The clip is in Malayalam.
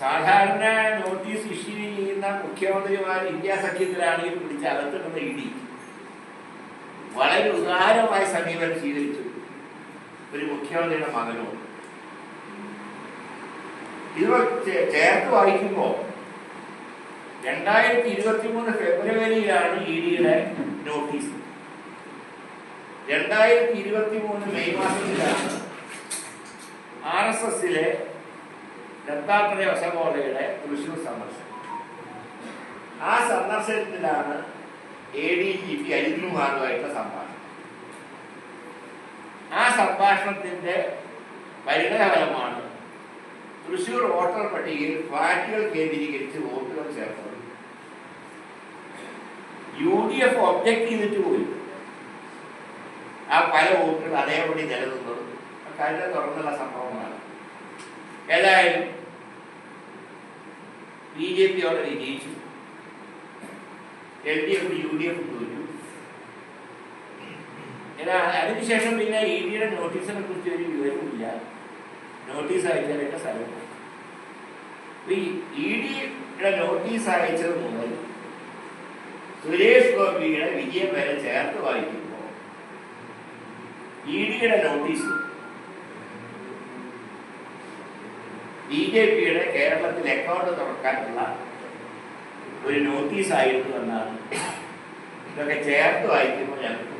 സാധാരണ നോട്ടീസ് ഇഷ്യൂ ചെയ്യുന്ന മുഖ്യമന്ത്രിമാർ ഇന്ത്യ സഖ്യത്തിലാണെങ്കിൽ പിടിച്ച് അകത്തിടുന്ന ഇടി. വളരെ ഉദാരമായ സമീപനം സ്വീകരിച്ചു. ഒരു മുഖ്യമന്ത്രിയുടെ മകനോ. ഇത് ചേർത്ത് വായിക്കുമ്പോൾ രണ്ടായിരത്തി ഇരുപത്തി മൂന്ന് ഫെബ്രുവരിയിലാണ് ഇ ഡിയുടെ നോട്ടീസ്. രണ്ടായിരത്തി ഇരുപത്തി മൂന്ന് മെയ് മാസത്തിലാണ് ആർ എസ് എസിലെ ദത്താത്രേയ വസമോദയുടെ തൃശൂർ സന്ദർശനം. ആ സന്ദർശനത്തിലാണ് എ ഡി ജി പി അരികുമാറുമായിട്ടുള്ള സംഭാഷണം. ആ സംഭാഷണത്തിന്റെ പരിണതഫലമാണ് തൃശൂർ വോട്ടർ പട്ടികയിൽ ഫ്ലാറ്റുകൾ കേന്ദ്രീകരിച്ച് വോട്ടുകൾ ചേർത്തത്. യു ഡി എഫ് ഒബ്ജക്ട് ചെയ്തിട്ട് പോയി. ആ പല വോട്ടുകൾ അതേപടി നിലനിന്നത്. കഴിഞ്ഞ തുറന്നുള്ള സംഭവമാണ്. ഏതായാലും ബി ജെ പി അവിടെ ജയിച്ചു. L D F U D F തോറ്റു. അതിനുശേഷം പിന്നെ ഇ ഡിയുടെ നോട്ടീസിനെ കുറിച്ച് ഒരു വിവരമില്ല നോട്ടീസ് അയച്ചതിന്റെ സ്ഥലം. ഈ ഇ ഡിയുടെ നോട്ടീസ് അയച്ചത് മുതൽ സുരേഷ് ഗോപിയുടെ വിജയം വരെ ചേർത്ത് വായിക്കുമ്പോൾ ഇ ഡിയുടെ നോട്ടീസ് ബി ജെ പിയുടെ കേരളത്തിൽ അക്കൗണ്ട് തുറക്കാനുള്ള ഒരു നോട്ടീസ് ആയിരുന്നു എന്നാണ്. ഇതൊക്കെ ചേർത്ത് വായിക്കുമ്പോൾ ഞങ്ങൾക്ക്